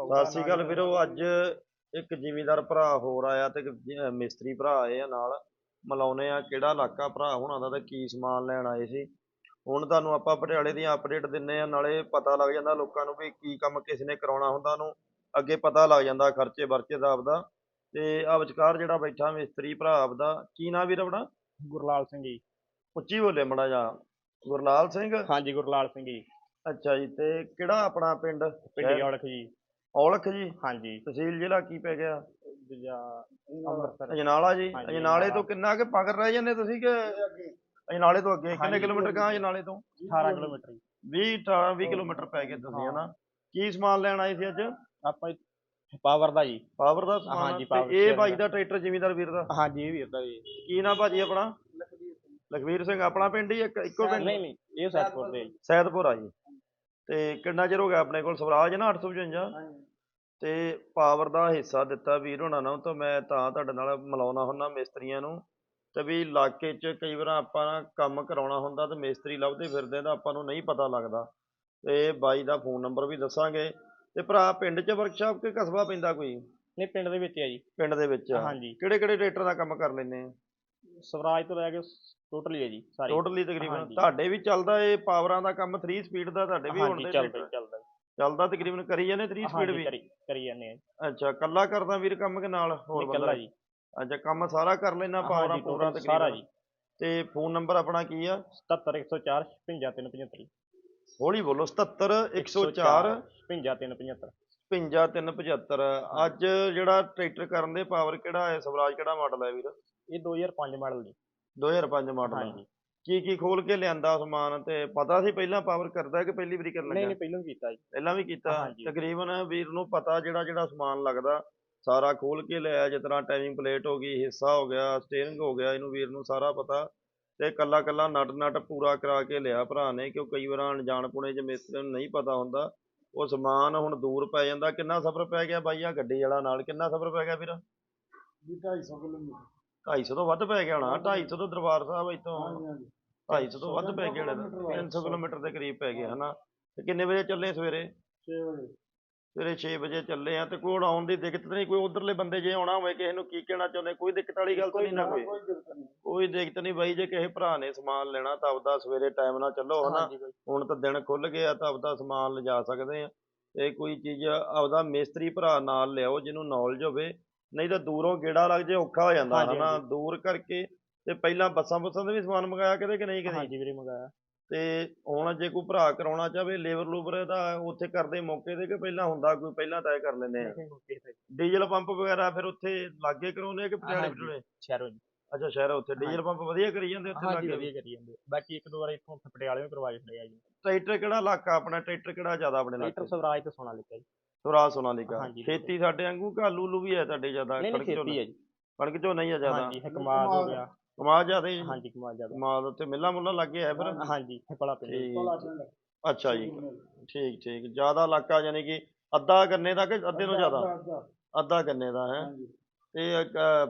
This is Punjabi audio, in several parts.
ਸਤਿ ਸ਼੍ਰੀ ਅਕਾਲ ਵੀਰੋ ਅੱਜ ਇੱਕ ਜ਼ਿਮੀਂਦਾਰ ਭਰਾ ਹੋਰ ਆਇਆ ਤੇ ਇੱਕ ਮਿਸਤਰੀ ਭਰਾ ਆਏ ਆ ਨਾਲ ਮਿਲਾਉਣੇ ਆ ਕਿਹੜਾ ਇਲਾਕਾ ਭਰਾ ਹੁਣਾਂ ਦਾ ਤੇ ਕੀ ਸਮਾਨ ਲੈਣ ਆਏ ਸੀ। ਹੁਣ ਤੁਹਾਨੂੰ ਆਪਾਂ ਪਟਿਆਲੇ ਦੀਆਂ ਅਪਡੇਟ ਦਿੰਨੇ ਆ ਨਾਲੇ ਪਤਾ ਲੱਗ ਜਾਂਦਾ ਲੋਕਾਂ ਨੂੰ ਵੀ ਕੀ ਕੰਮ ਕਿਸ ਨੇ ਕਰਾਉਣਾ ਹੁੰਦਾ ਨੂੰ ਅੱਗੇ ਪਤਾ ਲੱਗ ਜਾਂਦਾ ਖਰਚੇ ਵਰਚੇ ਦਾ ਆਪਦਾ। ਤੇ ਆ ਵਿਚਕਾਰ ਜਿਹੜਾ ਬੈਠਾ ਮਿਸਤਰੀ ਭਰਾ ਆਪਦਾ ਕੀ ਨਾਂ ਵੀਰ ਆਪਣਾ? ਗੁਰਲਾਲ ਸਿੰਘ ਜੀ। ਉੱਚੀ ਬੋਲੇ ਮੜਾ ਜਾ ਗੁਰਲਾਲ ਸਿੰਘ? ਹਾਂਜੀ ਗੁਰਲਾਲ ਸਿੰਘ ਜੀ। ਅੱਛਾ ਜੀ ਤੇ ਕਿਹੜਾ ਆਪਣਾ ਪਿੰਡ? ਪਿੰਡੀ? ਔਲਖ ਜੀ। ਔਲਖ ਜੀ? ਹਾਂਜੀ। ਤਹਿਸੀਲ ਜ਼ਿਲ੍ਹਾ ਕੀ ਪੈ ਗਿਆ? ਦੂਜਾ ਅੰਮ੍ਰਿਤਸਰ। ਅਜਨਾਲਾ ਜੀ? ਹਾਂਜੀ, ਅਜਨਾਲੇ ਤੋਂ। ਕਿੰਨਾ ਕਿ ਮਗਰ ਰਹਿ ਜਾਂਦੇ ਤੁਸੀਂ ਕਿ ਅਜਨਾਲੇ ਤੋਂ ਅੱਗੇ। ਕਿੰਨੇ ਹਾਂਜੀ, ਕਿਲੋਮੀਟਰ ਗਾਂ ਅਜਨਾਲੇ ਤੋਂ? 18 ਕਿਲੋਮੀਟਰ ਜੀ। 20 18 20 ਕਿਲੋਮੀਟਰ ਪੈ ਗਏ ਤੁਸੀਂ ਹਨਾ। ਕੀ ਸਮਾਨ ਲੈਣ ਆਏ ਸੀ ਅੱਜ? ਆਪਾਂ ਪਾਵਰ ਦਾ ਜੀ। ਪਾਵਰ ਦਾ ਸਮਾਨ। ਹਾਂਜੀ, ਤੇ ਇਹ share ਭਾਈ ਦਾ। ਟਰੈਕਟਰ ਜ਼ਿਮੀਂਦਾਰ ਵੀਰ ਦਾ? ਹਾਂਜੀ ਇਹ ਵੀਰ ਦਾ ਜੀ। ਕੀ ਨਾਮ ਭਾਜੀ ਆਪਣਾ? ਲਖਵੀਰ ਸਿੰਘ। ਆਪਣਾ ਪਿੰਡ ਹੀ ਇੱਕ ਇੱਕੋ ਪਿੰਡ? ਨਹੀਂ ਨਹੀਂ ਇਹ ਸੈਦਪੁਰ ਦੇ ਜੀ। ਸੈਦਪੁਰ ਆ ਜੀ। ਤੇ ਕਿੰਨਾ ਚਿਰ ਹੋ ਗਿਆ ਆਪਣੇ ਕੋਲ? ਸਵਰਾਜ ਨਾ 855 ਤੇ ਪਾਵਰ ਦਾ ਹਿੱਸਾ ਦਿੱਤਾ ਵੀਰ ਹੋਣਾ ਨੂੰ ਤਾਂ ਮੈਂ ਤਾਂ ਤੁਹਾਡੇ ਨਾਲ ਮਿਲਾਉਣਾ ਹੁੰਦਾ ਮਿਸਤਰੀਆਂ ਨੂੰ। ਤੇ ਵੀ ਇਲਾਕੇ 'ਚ ਕਈ ਵਾਰ ਆਪਾਂ ਨਾ ਕੰਮ ਕਰਾਉਣਾ ਹੁੰਦਾ ਤੇ ਮਿਸਤਰੀ ਲੱਭਦੇ ਫਿਰਦੇ ਤਾਂ ਆਪਾਂ ਨੂੰ ਨਹੀਂ ਪਤਾ ਲੱਗਦਾ। ਤੇ ਬਾਈ ਦਾ ਫੋਨ ਨੰਬਰ ਵੀ ਦੱਸਾਂਗੇ। ਤੇ ਭਰਾ ਪਿੰਡ 'ਚ ਵਰਕਸ਼ਾਪ ਕਿ ਕਸਬਾ ਪੈਂਦਾ ਕੋਈ? ਨਹੀਂ ਪਿੰਡ ਦੇ ਵਿੱਚ ਹੈ ਜੀ। ਪਿੰਡ ਦੇ ਵਿੱਚ ਹਾਂਜੀ। ਕਿਹੜੇ ਕਿਹੜੇ ਟਰੈਕਟਰ ਦਾ ਕੰਮ ਕਰ ਲੈਂਦੇ ਆ? ਸਵਰਾਜ ਤੋਂ ਲੈ ਕੇ ਟੋਟਲੀ ਹੈ ਜੀ ਸਾਰੀ। ਟੋਟਲੀ ਤਕਰੀਬਨ ਹਾਂਜੀ। ਤੁਹਾਡੇ ਵੀ ਚੱਲਦਾ ਇਹ ਪਾਵਰਾਂ ਦਾ ਕੰਮ 3 ਸਪੀਡ ਦਾ ਤੁਹਾਡੇ ਵੀ ਹਾਂਜੀ ਹੁੰਦੇ ਚੱਲਦਾ ਚੱਲਦਾ ਚੱਲਦਾ ਤਕਰੀਬਨ ਕਰੀ ਜਾਂਦੇ 3 ਸਪੀਡ ਹਾਂਜੀ ਵੀ? ਕਰੀ ਕਰੀ ਜਾਂਦੇ ਆ ਅੱਛਾ ਕੱਲਾ ਕਰਦਾ ਵੀਰ ਕੰਮ ਕਿ ਨਾਲ ਹੋਰ ਬੰਦਾ? ਜੀ। ਅੱਛਾ ਕੰਮ ਸਾਰਾ ਕਰ ਲੈਣਾ ਪਾਵਰਾਂ ਹਾਂਜੀ ਪੂਰਾ total ਸਾਰਾ ਤਕਰੀਬਨ? ਜੀ। ਤੇ ਫੋਨ ਨੰਬਰ ਆਪਣਾ ਕੀ ਆ? 77 104 55 375 ਹੌਲੀ ਬੋਲੋ 77 104 55 375 5375 ਅੱਜ ਜਿਹੜਾ ਟਰੈਕਟਰ ਕਰਨ ਦੇ ਪਾਵਰ ਕਿਹੜਾ ਹੈ? ਸਵਰਾਜ ਕਿਹੜਾ ਮਾਡਲ ਹੈ ਵੀਰ? ਇਹ 2005 ਮਾਡਲ ਜੀ 2005 ਮਾਡਲ ਹਾਂਜੀ। ਕੀ ਕੀ ਖੋਲ ਕੇ ਲਿਆਂਦਾ ਸਮਾਨ? ਤੇ ਪਤਾ ਸੀ ਪਹਿਲਾਂ ਪਾਵਰ ਕਰਦਾ ਕਿ ਪਹਿਲੀ ਵਾਰੀ ਕਰਨ ਨਹੀਂ ਲੱਗਾ? ਨਹੀਂ ਪਹਿਲਾਂ ਵੀ ਕੀਤਾ ਜੀ। ਪਹਿਲਾਂ ਵੀ ਕੀਤਾ? ਹਾਂਜੀ। ਤਕਰੀਬਨ ਵੀਰ ਨੂੰ ਪਤਾ ਜਿਹੜਾ ਜਿਹੜਾ ਸਮਾਨ ਲੱਗਦਾ ਸਾਰਾ ਖੋਲ ਕੇ ਲਿਆ ਜਿਸ ਤਰ੍ਹਾਂ ਟਾਈਮਿੰਗ ਪਲੇਟ ਹੋ ਗਈ ਹਿੱਸਾ ਹੋ ਗਿਆ ਸਟੀਅਰਿੰਗ ਹੋ ਗਿਆ ਇਹਨੂੰ ਵੀਰ ਨੂੰ ਸਾਰਾ ਪਤਾ। ਤੇ ਕੱਲਾ ਕੱਲਾ ਨਟ ਨਟ ਪੂਰਾ ਕਰਾ ਕੇ ਲਿਆ ਭਰਾ ਨੇ ਕਿਉਂ ਕਈ ਵਾਰ ਅਣਜਾਣ ਪੁਣੇ ਚ ਮਿਸਤਰੀ ਨੂੰ ਨਹੀਂ ਪਤਾ ਹੁੰਦਾ। ਉਹ ਸਮਾਨ ਹੁਣ ਦੂਰ ਪੈ ਜਾਂਦਾ। ਕਿੰਨਾ ਸਫ਼ਰ ਪੈ ਗਿਆ ਬਾਈ ਆ ਗੱਡੀ ਵਾਲਾ ਨਾਲ? ਕਿੰਨਾ ਸਫ਼ਰ ਪੈ ਗਿਆ ਵੀਰ? 250 ਕਿਲੋਮੀਟਰ। 250 ਤੋਂ ਵੱਧ ਪੈ ਗਿਆ ਹੋਣਾ 250 ਤੋਂ ਦਰਬਾਰ ਸਾਹਿਬ ਹਾਂਜੀ 250 ਤੋਂ ਵੱਧ ਪੈ ਗਿਆ ਹੋਣਾ 300 ਕਿਲੋਮੀਟਰ ਦੇ ਕਰੀਬ ਪੈ ਗਿਆ ਹਨਾ? ਤੇ ਕਿੰਨੇ ਵਜੇ ਚੱਲੇ ਸਵੇਰੇ? 6 ਵਜੇ। ਸਵੇਰੇ 6 ਵਜੇ ਚੱਲੇ ਆ ਤੇ ਕੋਈ ਆਉਣ ਦੀ ਦਿੱਕਤ ਨਹੀਂ ਕੋਈ ਉਧਰਲੇ ਬੰਦੇ ਜੇ ਆਉਣਾ ਹੋਵੇ ਕਿਸੇ ਨੂੰ ਕੀ ਕਹਿਣਾ ਚਾਹੁੰਦੇ ਕੋਈ ਦਿੱਕਤ ਵਾਲੀ ਗੱਲ ਤਾਂ ਨਹੀਂ ਨਾ ਕੋਈ? ਕੋਈ ਦਿੱਕਤ ਨਹੀਂ। ਬਾਈ ਜੇ ਕਿਸੇ ਭਰਾ ਨੇ ਸਮਾਨ ਲੈਣਾ ਤਾਂ ਆਪਦਾ ਸਵੇਰੇ ਟਾਈਮ ਨਾਲ ਚੱਲੋ ਹਨਾ? ਹੁਣ ਤਾਂ ਦਿਨ ਖੁੱਲ ਗਏ ਆ ਤਾਂ ਆਪਦਾ ਸਮਾਨ ਲਿਜਾ ਸਕਦੇ ਆ। ਤੇ ਕੋਈ ਚੀਜ਼ ਆਪਦਾ ਮਿਸਤਰੀ ਭਰਾ ਨਾਲ ਲਿਆਓ ਜਿਹਨੂੰ ਨੌਲੇਜ ਹੋਵੇ ਨਹੀਂ ਤਾਂ ਦੂਰੋਂ ਗੇੜਾ ਲੱਗ ਜੇ ਔਖਾ ਹੋ ਜਾਂਦਾ ਹਾਂਜੀ, ਹਨਾ? ਹਾਂਜੀ। ਦੂਰ ਕਰਕੇ ਤੇ ਪਹਿਲਾਂ ਬੱਸਾਂ ਬੁੱਸਾਂ ਦੇ ਵੀ ਸਮਾਨ ਮੰਗਾਇਆ ਕਿਤੇ ਕਿ ਨਹੀਂ ਕਦੇ? ਹਾਂਜੀ ਵੀਰੇ ਮੰਗਾਇਆ। ਤੇ ਹੁਣ ਜੇ ਕੋਈ ਭਰਾ ਕਰਾਉਣਾ ਚਾਹਵੇ ਲੇਬਰ ਲੂਬਰ ਦਾ ਉੱਥੇ ਕਰਦੇ ਮੌਕੇ ਤੇ ਕਿ ਪਹਿਲਾਂ ਹੁੰਦਾ ਕੋਈ ਪਹਿਲਾਂ ਤੈਅ ਕਰ ਲੈਂਦੇ ਆ? ਡੀਜ਼ਲ ਪੰਪ ਵਗੈਰਾ ਫਿਰ ਉੱਥੇ ਲਾਗੇ ਕਰਾਉਂਦੇ ਆ ਕਿ ਪਟਿਆਲੇ ਹਾਂਜੀ। ਪਟਿਆਲੇ ਸ਼ਹਿਰੋਂ ਜੀ। ਅੱਛਾ ਸ਼ਹਿਰ ਉੱਥੇ ਡੀਜ਼ਲ। ਪੰਪ ਵਧੀਆ ਕਰੀ ਜਾਂਦੇ ਉੱਥੇ ਹਾਂਜੀ ਲਾਗੇ? ਵਧੀਆ ਕਰੀ ਜਾਂਦੇ। ਬਾਕੀ ਇੱਕ ਦੋ ਵਾਰ ਇੱਥੋਂ ਪਟਿਆਲੇ ਵੀ ਕਰਵਾ ਕੇ ਖੜਿਆ ਜੀ। ਟਰੈਕਟਰ ਕਿਹੜਾ ਇਲਾਕਾ ਆਪਣਾ? ਟਰੈਕਟਰ ਕਿਹੜਾ ਜ਼ਿਆਦਾ ਆਪਣੇ ਟਰੈਕਟਰ ਇਲਾਕੇ ਸਵਰਾਜ ਤੇ ਸੋਨਾ ਲਿਖਿਆ ਜੀ। ਸੁਰਾਜ ਸੋਨਾਲੀਕਾ ਹਾਂਜੀ, ਖੇਤੀ ਸਾਡੇ ਵਾਂਗੂ ਘਾਲੂ ਲੂ ਵੀ ਹੈ ਤੁਹਾਡੇ ਜ਼ਿਆਦਾ ਨਹੀਂ ਨਹੀਂ ਕਣਕ ਖੇਤੀ ਝੋਨਾ ਹੈ ਜੀ। ਕਣਕ ਝੋਨਾ ਹੀ ਜ਼ਿਆਦਾ? ਹਾਂਜੀ ਹੋ ਗਿਆ। ਕਮਾਲ ਜ਼ਿਆਦਾ ਹੀ ਹਾਂਜੀ ਕਮਾਲ ਜ਼ਿਆਦਾ। ਕਮਾਲ ਉੱਤੇ ਮਿੱਲਾ ਮੁੱਲਾ ਲੱਗੇ ਹੈ ਫਿਰ? ਹਾਂਜੀ ਹਕਲਾ ਪਿੰਡ ਜੀ। ਭਲਾ ਠੀਕ। ਪਿੰਡ ਅੱਛਾ ਜੀ। ਠੀਕ ਠੀਕ। ਜ਼ਿਆਦਾ ਇਲਾਕਾ ਯਾਨੀ ਕਿ ਅੱਧਾ ਗੰਨੇ ਦਾ ਕਿ ਅੱਧੇ ਤੋਂ ਜ਼ਿਆਦਾ? ਅੱਧਾ, ਗੰਨੇ ਦਾ ਹੈ? ਤੇ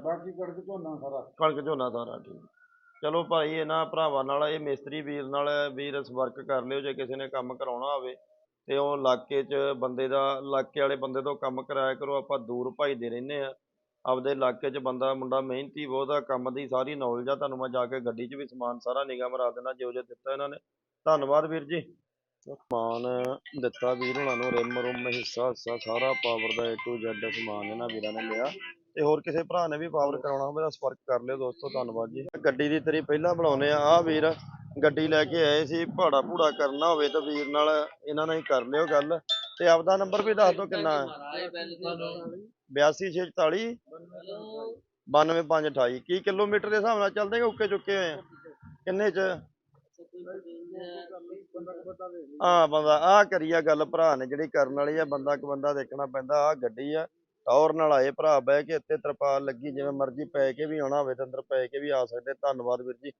ਬਾਕੀ ਕਣਕ ਝੋਨਾ ਸਾਰਾ। ਕਣਕ ਝੋਨਾ ਸਾਰਾ ਠੀਕ। ਚਲੋ ਭਾਈ ਇਹਨਾਂ ਭਰਾਵਾਂ ਨਾਲ ਇਹ ਮਿਸਤਰੀ ਵੀਰ ਨਾਲ ਵੀਰ ਸੰਪਰਕ ਕਰ ਲਿਓ ਜੇ ਕਿਸੇ ਨੇ ਕੰਮ ਕਰਾਉਣਾ ਹੋਵੇ। ਤੇ ਉਹ ਇਲਾਕੇ 'ਚ ਬੰਦੇ ਦਾ, ਇਲਾਕੇ ਵਾਲੇ ਬੰਦੇ ਤੋਂ ਕੰਮ ਕਰਾਇਆ ਕਰੋ, ਆਪਾਂ ਦੂਰ ਭਜਦੇ ਰਹਿੰਦੇ ਹਾਂ ਆਪਦੇ ਇਲਾਕੇ 'ਚ ਬੰਦਾ, ਮੁੰਡਾ ਮਿਹਨਤੀ ਬਹੁਤ ਆ ਕੰਮ ਦੀ ਸਾਰੀ ਨੌਲੇਜ ਆ, ਤੁਹਾਨੂੰ ਮੈਂ ਜਾ ਕੇ ਗੱਡੀ 'ਚ ਵੀ ਸਮਾਨ ਸਾਰਾ ਨਿਗਾਹ ਮਰਾ ਦੇਣਾ ਜਿਹੋ ਜਿਹਾ ਦਿੱਤਾ ਇਹਨਾਂ ਨੇ। ਧੰਨਵਾਦ ਵੀਰ ਜੀ। ਸਮਾਨ ਦਿੱਤਾ ਵੀਰ ਹੁਣਾਂ ਨੂੰ, ਰਿਮ ਰੁਮ, ਹਿੱਸਾ ਹਿੱਸਾ ਸਾਰਾ ਪਾਵਰ ਦਾ A to Z ਸਮਾਨ ਇਹਨਾਂ ਵੀਰਾਂ ਨੇ ਲਿਆ। ਤੇ ਹੋਰ ਕਿਸੇ ਭਰਾ ਨੇ ਵੀ ਪਾਵਰ ਕਰਾਉਣਾ ਹੋਵੇ ਤਾਂ ਸੰਪਰਕ ਕਰ ਲਿਓ ਦੋਸਤੋ, ਧੰਨਵਾਦ ਜੀ। ਗੱਡੀ ਦੀ ਤੇਰੀ ਪਹਿਲਾਂ ਬਣਾਉਨੇ ਆ ਆ ਵੀਰ ਗੱਡੀ ਲੈ ਕੇ ਆਏ ਸੀ, ਭਾੜਾ ਭੂੜਾ ਕਰਨਾ ਹੋਵੇ ਤਾਂ ਵੀਰ ਨਾਲ ਇਹਨਾਂ ਨਾਲ ਹੀ ਕਰ ਲਿਓ ਗੱਲ। ਤੇ ਆਪਦਾ ਨੰਬਰ ਵੀ ਦੱਸ ਦਿਓ ਕਿੰਨਾ ਹੈ। 82644 92528 ਕੀ ਕਿਲੋਮੀਟਰ ਦੇ ਹਿਸਾਬ ਨਾਲ ਚੱਲਦੇ ਕਿ ਚੁੱਕੇ ਹੋਏ ਆ? ਕਿੰਨੇ ਚ? ਹਾਂ ਬੰਦਾ ਆ ਕਰੀ ਗੱਲ ਭਰਾ ਨੇ ਜਿਹੜੀ ਕਰਨ ਵਾਲੀ ਆ, ਬੰਦਾ ਕ ਬੰਦਾ ਦੇਖਣਾ ਪੈਂਦਾ ਆ ਗੱਡੀ ਆ। ਟੌਰ ਨਾਲ ਆਏ ਭਰਾ ਬਹਿ ਕੇ, ਇੱਥੇ ਤਰਪਾਲ ਲੱਗੀ, ਜਿਵੇਂ ਮਰਜ਼ੀ ਪੈ ਕੇ ਵੀ ਆਉਣਾ ਹੋਵੇ ਤਾਂ ਅੰਦਰ ਪੈ ਕੇ ਵੀ ਆ ਸਕਦੇ। ਧੰਨਵਾਦ ਵੀਰ ਜੀ।